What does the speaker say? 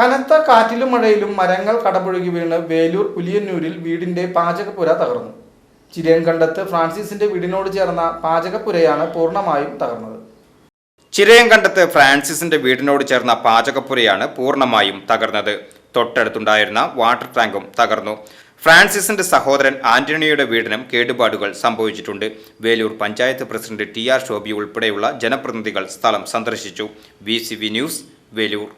കനത്ത കാറ്റിലും മഴയിലും മരങ്ങൾ കടപുഴകി വീണ് വേലൂർ പുലിയന്നൂരിൽ വീടിന്റെ പാചകപ്പുര തകർന്നു. ചിരയൻകണ്ടത്ത് ഫ്രാൻസിസിന്റെ വീടിനോട് ചേർന്ന പാചകപ്പുരയാണ് പൂർണമായും തകർന്നത്. ചിരയങ്കണ്ടത്ത് ഫ്രാൻസിസിന്റെ വീടിനോട് ചേർന്ന പാചകപ്പുരയാണ് പൂർണമായും തകർന്നത്. തൊട്ടടുത്തുണ്ടായിരുന്ന വാട്ടർ ടാങ്കും തകർന്നു. ഫ്രാൻസിസിന്റെ സഹോദരൻ ആന്റണിയുടെ വീടിനും കേടുപാടുകൾ സംഭവിച്ചിട്ടുണ്ട്. Veloor panchayat president T R Shobhi ഉൾപ്പെടെയുള്ള ജനപ്രതിനിധികൾ സ്ഥലം സന്ദർശിച്ചു. V news Veloor.